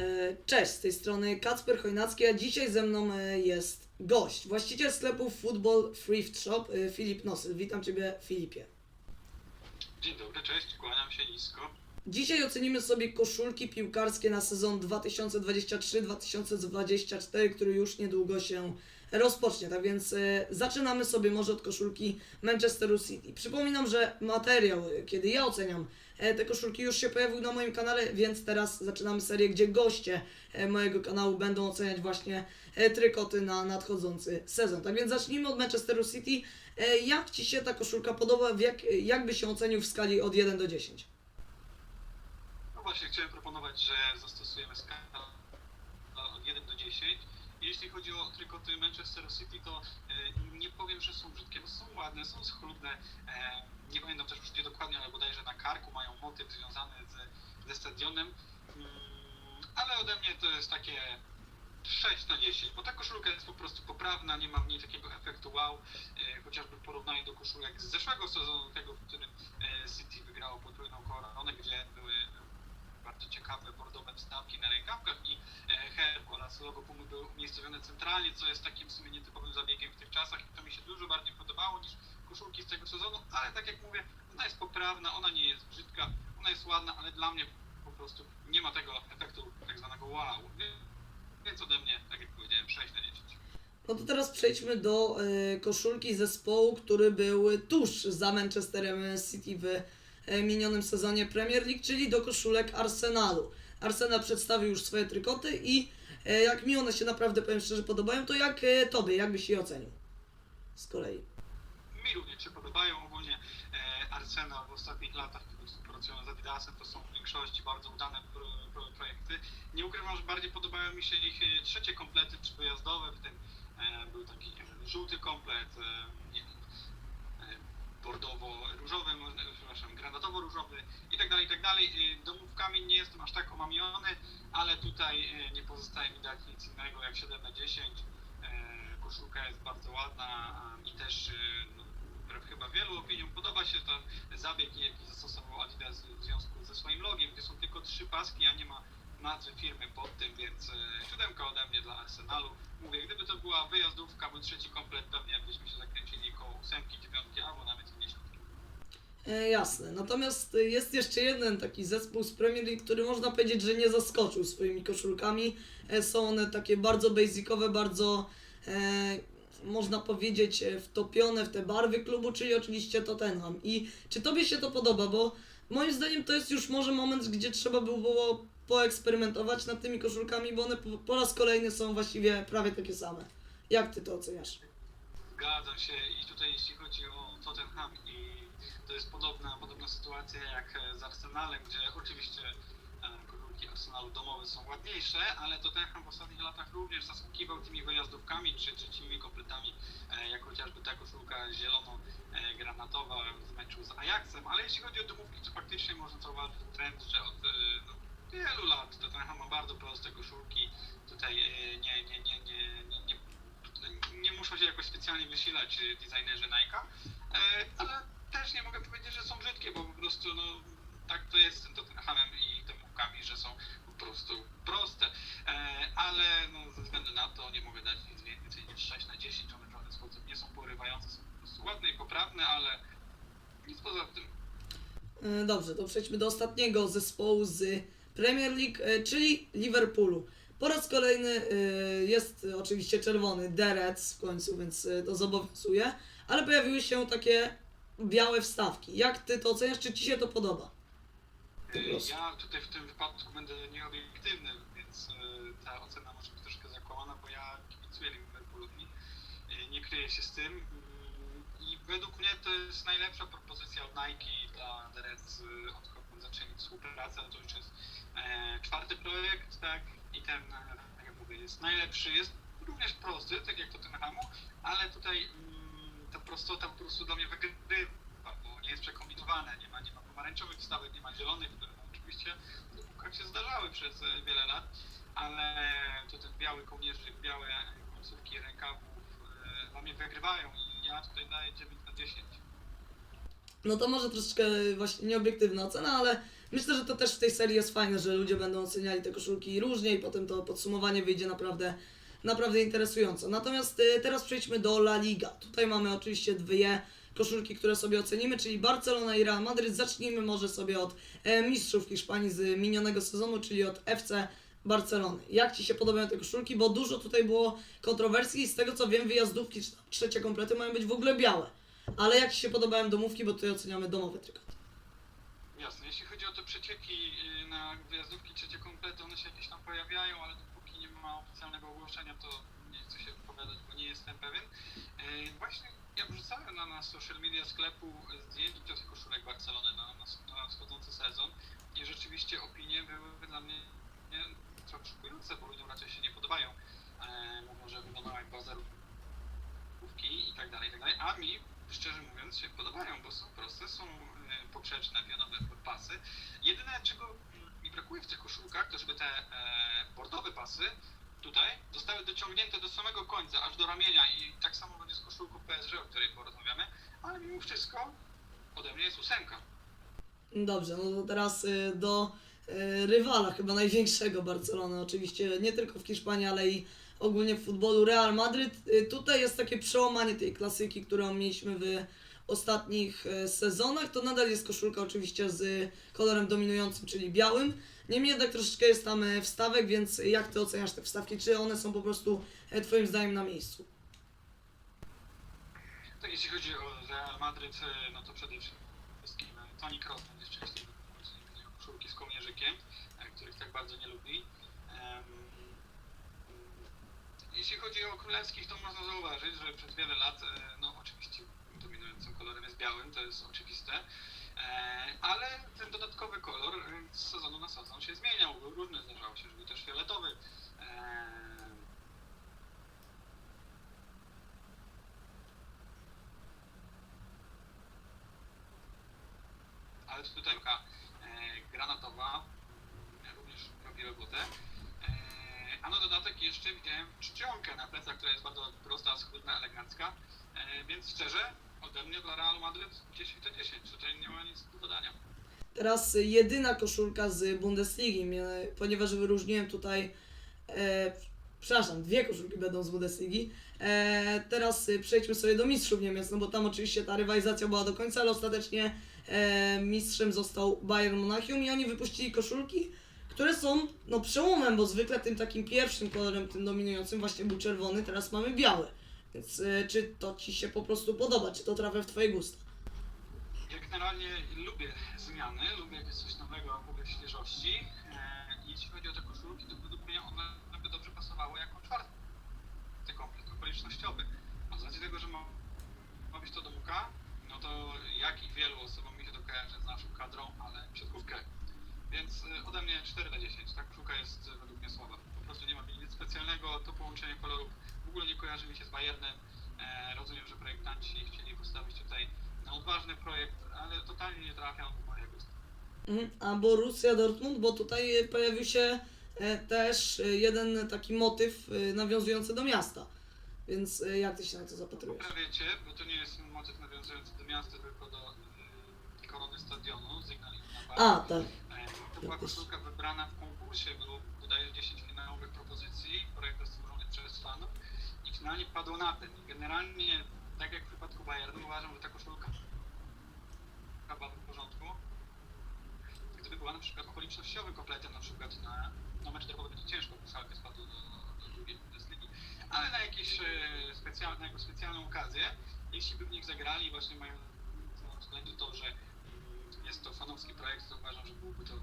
E, Cześć, z tej strony Kacper Chojnacki, a dzisiaj ze mną e, jest gość, właściciel sklepu Football Thrift Shop, e, Filip Nosyl. Witam Ciebie, Filipie. Dzień dobry, cześć, kłaniam się nisko. Dzisiaj ocenimy sobie koszulki piłkarskie na sezon 2023-2024, który już niedługo się rozpocznie. Tak więc e, zaczynamy sobie może od koszulki Manchesteru City. Przypominam, że materiał, e, kiedy ja oceniam e, te koszulki, już się pojawił na moim kanale, więc teraz zaczynamy serię, gdzie goście e, mojego kanału będą oceniać właśnie e, trykoty na nadchodzący sezon. Tak więc zacznijmy od Manchesteru City. Jak Ci się ta koszulka podoba? Jak, jak by się ocenił w skali od 1 do 10? No właśnie, chciałem proponować, że zastosujemy skalę od 1 do 10. Jeśli chodzi o trykoty Manchester City, to e, nie powiem, że są brzydkie, bo są ładne, są schludne. E, nie pamiętam też już dokładnie, ale bodajże na karku mają motyw związany z, ze stadionem. Mm, ale ode mnie to jest takie 6 na 10, bo ta koszulka jest po prostu poprawna, nie ma w niej takiego efektu wow, e, chociażby w porównaniu do koszulek z zeszłego sezonu, tego, w którym City wygrało podwójną koronę, gdzie były bardzo ciekawe bordowe wstawki na rękawkach i umiejscowione centralnie, co jest takim w sumie nietypowym zabiegiem w tych czasach i to mi się dużo bardziej podobało niż koszulki z tego sezonu, ale tak jak mówię, ona jest poprawna, ona nie jest brzydka, ona jest ładna, ale dla mnie po prostu nie ma tego efektu tak zwanego wow. Więc ode mnie, tak jak powiedziałem, 6 na 10. No to teraz przejdźmy do e, koszulki zespołu, który był tuż za Manchesterem City w e, minionym sezonie Premier League, czyli do koszulek Arsenalu. Arsenal przedstawił już swoje trykoty i jak mi one się naprawdę, powiem szczerze, podobają, to jak e, Tobie, jak byś je ocenił? Z kolei. mi również się podobają. Ogólnie e, Arsenal w ostatnich latach, kiedy współpracują z Adidasem, to są w większości bardzo udane pro, pro, projekty. Nie ukrywam, że bardziej podobają mi się ich e, trzecie komplety przybojazdowe, w tym e, był taki e, żółty komplet, e, nie wiem, e, bordowo-różowy, może- przepraszam, granatowo-różowy i tak dalej, i tak dalej. E, Domówkami nie jestem aż tak omamiony, ale tutaj e, nie pozostaje mi dać nic innego jak 7 na 10. E, Koszulka jest bardzo ładna i też e, no, wbrew chyba wielu opiniom podoba się ten zabieg, jaki zastosował Adidas w związku ze swoim logiem, gdzie są tylko trzy paski, a nie ma nazwy firmy pod tym, więc e, siódemka ode mnie dla Arsenalu. Mówię, gdyby to była wyjazdówka, był trzeci komplet, pewnie jasne. Natomiast e, jest jeszcze jeden taki zespół z Premier League, który można powiedzieć, że nie zaskoczył swoimi koszulkami. E, są one takie bardzo basicowe, bardzo e, można powiedzieć e, wtopione w te barwy klubu, czyli oczywiście Tottenham. I czy Tobie się to podoba? Bo moim zdaniem to jest już może moment, gdzie trzeba by było poeksperymentować nad tymi koszulkami, bo one po, po raz kolejny są właściwie prawie takie same. Jak Ty to oceniasz? Zgadzam się i tutaj jeśli chodzi o Tottenham i to jest podobna, podobna sytuacja jak e, z Arsenalem, gdzie oczywiście e, koszulki Arsenalu domowe są ładniejsze, ale Tottenham w ostatnich latach również zaskakiwał tymi wyjazdówkami czy trzecimi kompletami, e, jak chociażby ta koszulka zielono-granatowa z meczu z Ajaxem, ale jeśli chodzi o domówki, to faktycznie można zauważyć trend, że od e, no, wielu lat Tottenham ma bardzo proste koszulki, tutaj e, nie, nie, nie, nie, nie, nie nie muszą się jakoś specjalnie wysilać designerzy Nike'a, e, ale też nie mogę powiedzieć, że są brzydkie, bo po prostu no, tak to jest z tym Tottenhamem i tym łukami, że są po prostu proste, e, ale no, ze względu na to nie mogę dać nic więcej niż 6 na 10, one w żaden sposób nie są porywające, są po prostu ładne i poprawne, ale nic poza tym. E, Dobrze, to przejdźmy do ostatniego zespołu z Premier League, e, czyli Liverpoolu. Po raz kolejny jest oczywiście czerwony Reds w końcu, więc to zobowiązuje, ale pojawiły się takie białe wstawki. Jak ty to oceniasz? Czy ci się to podoba? Ja tutaj w tym wypadku będę nieobiektywny, więc y, ta ocena może być troszkę zakłamana, bo ja kibicuję Liverpoolowi, y, nie kryję się z tym y, i według mnie to jest najlepsza propozycja od Nike dla The Reds, y, odkąd zaczęli współpracę, to już jest e, czwarty projekt, tak, i ten, e, tak jak mówię, jest najlepszy, jest również prosty, tak jak Tottenhamu, ale tutaj mm, ta prostota po prostu dla mnie wygrywa, bo nie jest przekombinowane, nie ma, nie ma pomarańczowych wstawek, nie ma zielonych, które no, oczywiście dopłukach się zdarzały przez e, wiele lat, ale to ten biały kołnierzyk, białe końcówki rękawów e, dla mnie wygrywają i ja tutaj daję 9 na 10. No to może troszeczkę właśnie nieobiektywna ocena, ale Myślę, że to też w tej serii jest fajne, że ludzie będą oceniali te koszulki różnie i potem to podsumowanie wyjdzie naprawdę, naprawdę interesująco. Natomiast y, teraz przejdźmy do La Liga. Tutaj mamy oczywiście dwie koszulki, które sobie ocenimy, czyli Barcelona i Real Madryt. Zacznijmy może sobie od e, mistrzów Hiszpanii z minionego sezonu, czyli od FC Barcelony. Jak Ci się podobają te koszulki? Bo dużo tutaj było kontrowersji i z tego co wiem, wyjazdówki trzecie komplety mają być w ogóle białe. Ale jak Ci się podobają domówki, bo tutaj oceniamy domowy trykot. Jasne, jeśli chodzi o te przecieki y, na wyjazdówki trzecie komplety, one się jakieś tam pojawiają, ale dopóki nie ma ogłoszenia, to nie chcę się wypowiadać, bo nie jestem pewien. Y, Właśnie ja wrzucałem na, na social media sklepu zdjęcia tych koszulek Barcelony na, na, na nadchodzący sezon i rzeczywiście opinie były dla mnie nie, trochę szokujące, bo ludziom raczej się nie podobają. E, mówią, że wyglądają jak bazarówki i tak dalej, i tak dalej, a mi szczerze mówiąc się podobają, bo są proste, są e, poprzeczne, pionowe pasy. Jedyne czego mm, mi brakuje w tych koszulkach, to żeby te e, bordowe pasy tutaj zostały dociągnięte do samego końca, aż do ramienia i tak samo będzie z koszulką PSG, o której porozmawiamy, ale mimo wszystko ode mnie jest ósemka. Dobrze, no to teraz y, do y, rywala, chyba największego Barcelony, oczywiście nie tylko w Hiszpanii, ale i ogólnie w futbolu Real Madryt. Y, Tutaj jest takie przełamanie tej klasyki, którą mieliśmy w ostatnich sezonach. To nadal jest koszulka oczywiście z kolorem dominującym, czyli białym. Niemniej jednak troszeczkę jest tam y, wstawek, więc jak Ty oceniasz te wstawki? Czy one są po prostu y, Twoim zdaniem na miejscu? Tak, jeśli chodzi o Real Madryt, e, no to przede wszystkim e, Toni Kroos będzie szczęśliwy, koszulki z kołnierzykiem, e, których tak bardzo nie lubi. Jeśli chodzi o królewskich, to można zauważyć, że przez wiele lat, e, no oczywiście dominującym kolorem jest białym, to jest oczywiste, e, ale ten dodatkowy kolor e, z sezonu na sezon się zmieniał, był różny, zdarzało się, że był też fioletowy. E, ale tutaj taka e, granatowa e, również robi robotę. E, a na dodatek jeszcze widziałem czcionkę na plecach, która jest bardzo prosta, schludna, elegancka. E, więc szczerze, ode mnie dla Realu Madryt 10 to 10, tutaj nie ma nic do dodania. Teraz jedyna koszulka z Bundesligi, ponieważ wyróżniłem tutaj, e, przepraszam, dwie koszulki będą z Bundesligi. E, teraz y, przejdźmy sobie do mistrzów Niemiec, no bo tam oczywiście ta rywalizacja była do końca, ale ostatecznie e, mistrzem został Bayern Monachium i oni wypuścili koszulki, które są no przełomem, bo zwykle tym takim pierwszym kolorem, tym dominującym właśnie był czerwony, teraz mamy biały. Więc e, czy to Ci się po prostu podoba, czy to trafia w Twoje gusta? Ja generalnie lubię zmiany, lubię jak jest coś nowego, lubię świeżości. E, jeśli chodzi o te koszulki, to według mnie one by dobrze pasowały jako czwarty komplet okolicznościowy. A z racji tego, że ma, ma być to domówka, no to jak i wielu osobom mi się to kojarzy z naszą kadrą, ale siatkówkę. Więc e, ode mnie 4 na 10. Ta koszulka jest e, według mnie słaba. Po prostu nie ma w niej nic specjalnego, to połączenie kolorów w ogóle nie kojarzy mi się z Bayernem. E, rozumiem, że projektanci chcieli postawić tutaj na odważny projekt, ale totalnie nie trafia on w moje gusta. Mhm. A Borussia Dortmund, bo tutaj pojawił się e, też e, jeden taki motyw e, nawiązujący do miasta. Więc jak ty się na to zapatrujesz? Poprawiecie, bo to nie jest motyw nawiązujący do miasta, tylko do y, korony stadionu z. A, tak. To była koszulka wybrana w konkursie, było bodajże 10 finałowych propozycji, projekt stworzony przez fanów i finalnie padło na ten. I Generalnie, tak jak w przypadku Bayernu, uważam, że ta koszulka była w porządku. Gdyby była na przykład okolicznościowym kompletem, na przykład na, na mecz derbowy będzie ciężko, bo Schalke spadł do, do drugiej Bundesligi, ale na jakieś e, specjalne, na jakąś specjalną okazję, jeśli by w nich zagrali, właśnie mają na to, że jest to fanowski projekt, to uważam, że byłby to e,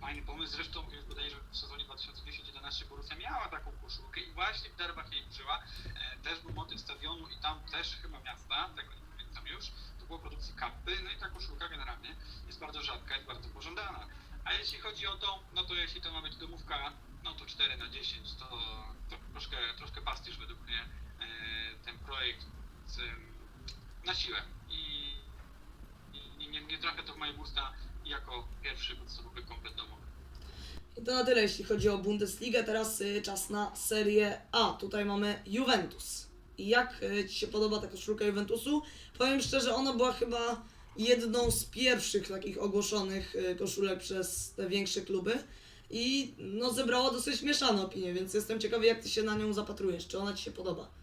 fajny pomysł. Zresztą już bodajże w sezonie 2010-2011 Borussia miała taką koszulkę i właśnie w derbach jej użyła. E, też był motyw stadionu i tam też chyba miasta, tego nie pamiętam już, to było produkcji kapy, no i ta koszulka generalnie jest bardzo rzadka, jest bardzo pożądana. A jeśli chodzi o to, no to jeśli to ma być domówka, no to 4 na 10, to, to troszkę, troszkę pastisz według mnie ten projekt na siłę i, i nie, nie trafia to w moje gusta jako pierwszy podstawowy komplet domowy. I to na tyle, jeśli chodzi o Bundesligę. Teraz y, czas na Serię A. Tutaj mamy Juventus. I jak y, Ci się podoba ta koszulka Juventusu? Powiem szczerze, ona była chyba jedną z pierwszych takich ogłoszonych e, koszulek przez te większe kluby i no zebrała dosyć mieszane opinie, więc jestem ciekawy jak ty się na nią zapatrujesz, czy ona ci się podoba.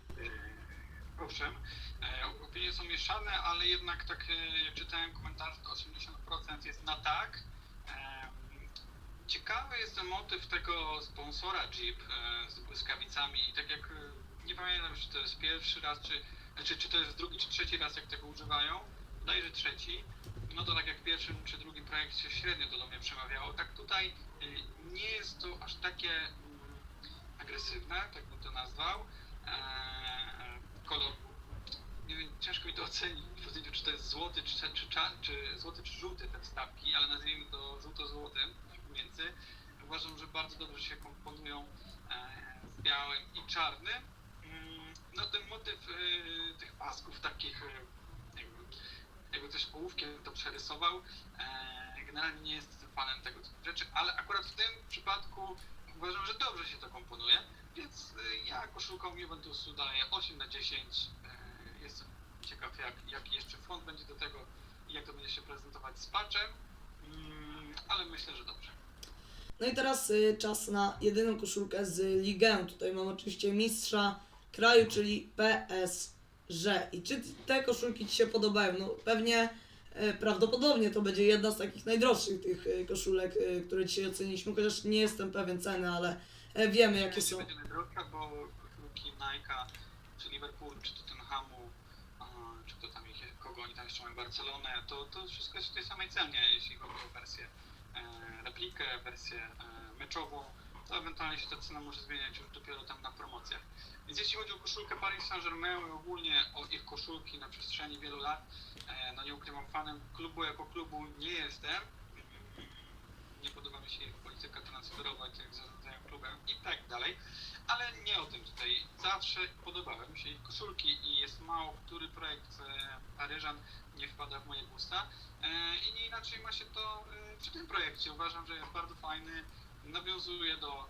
Owszem, e, opinie są mieszane, ale jednak tak e, jak czytałem komentarze, to 80% jest na tak. Em, Ciekawy jest motyw tego sponsora Jeep e, z błyskawicami i tak jak e, nie pamiętam, czy to jest pierwszy raz, czy, czy, czy to jest drugi, czy trzeci raz, jak tego używają. Bodajże trzeci. No to tak jak w pierwszym czy drugim projekcie średnio to do mnie przemawiało. Tak tutaj e, nie jest to aż takie mm, agresywne, tak bym to nazwał. Eee, kolor, nie wiem, ciężko mi to ocenić, powiedzieć, czy to jest złoty, czy, czy, czy złoty, czy żółty te wstawki, ale nazwijmy to żółto-złotym pomiędzy. Uważam, że bardzo dobrze się komponują e, z białym i czarnym. Mm, No ten motyw e, tych pasków takich, e, jakby, jakby ktoś ołówkiem to przerysował, generalnie nie jestem fanem tego typu rzeczy, ale akurat w tym przypadku uważam, że dobrze się to komponuje. Więc ja koszulką Juventusu daję 8 na 10. Y, Jestem ciekaw, jak, jak jeszcze front będzie do tego i jak to będzie się prezentować z patchem. Mm, Ale myślę, że dobrze. No i teraz y, czas na jedyną koszulkę z ligę. Tutaj mam oczywiście mistrza kraju, czyli PSG. I czy te koszulki Ci się podobają? No pewnie, e, prawdopodobnie to będzie jedna z takich najdroższych tych e, koszulek, e, które dzisiaj oceniliśmy, chociaż nie jestem pewien ceny, ale e, wiemy jakie są. będzie najdroższa, bo koszulki Nike'a, czy Liverpool, czy Tottenhamu, czy to tam ich, kogo oni tam jeszcze mają, Barcelonę, to, to wszystko jest w tej samej cenie, jeśli chodzi o wersję e, replikę, wersję e, meczową, to ewentualnie się ta cena może zmieniać już dopiero tam na promocjach. Więc jeśli chodzi o koszulkę Paris Saint-Germain i ogólnie o ich koszulki na przestrzeni wielu lat, e, no nie ukrywam, fanem klubu jako klubu nie jestem. Nie podoba mi się ich polityka transferowa, jak zarządzają klubem i tak dalej. Ale nie o tym tutaj. Zawsze podobały mi się ich koszulki i jest mało który projekt e, Paryżan nie wpada w moje gusta. E, I nie inaczej ma się to e, przy tym projekcie. Uważam, że jest bardzo fajny. Nawiązuje do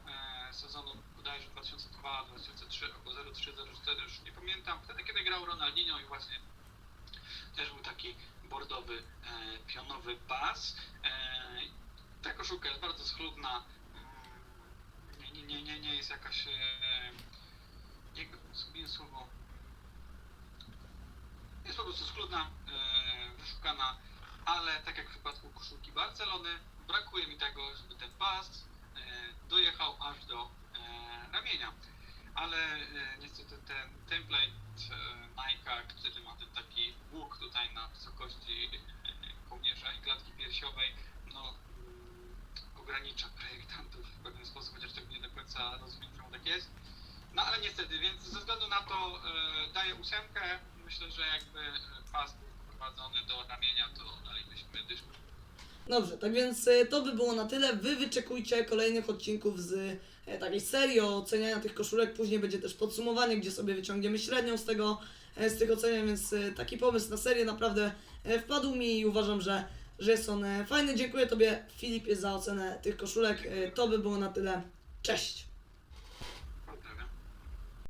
sezonu bodajże 2002, 2003 albo 03, 04, już nie pamiętam. Wtedy, kiedy grał Ronaldinho i właśnie też był taki bordowy, pionowy bas. Ta koszulka jest bardzo schludna. Nie, nie, nie, nie, jest jakaś. E, jak zgubiłem słowo. Jest po prostu schludna, e, wyszukana, ale tak jak w przypadku koszulki Barcelony, brakuje mi tego, żeby ten pas e, dojechał aż do ramienia. Ale niestety ten template e, Nike'a, który ma ten taki łuk tutaj na wysokości kołnierza i klatki piersiowej, ogranicza projektantów w pewien sposób, chociaż tego nie do końca rozumiem, czemu tak jest. No ale niestety, więc ze względu na to e, daję ósemkę. Myślę, że jakby e, pas był wprowadzony do ramienia, to dalibyśmy dyszkę. Dobrze, tak więc e, to by było na tyle. Wy wyczekujcie kolejnych odcinków z e, takiej serii o oceniania tych koszulek. Później będzie też podsumowanie, gdzie sobie wyciągniemy średnią z tego, z tych oceniań, więc taki pomysł na serię naprawdę wpadł mi i uważam, że, że jest on e, fajny. Dziękuję Tobie Filipie za ocenę tych koszulek. E, To by było na tyle. Cześć!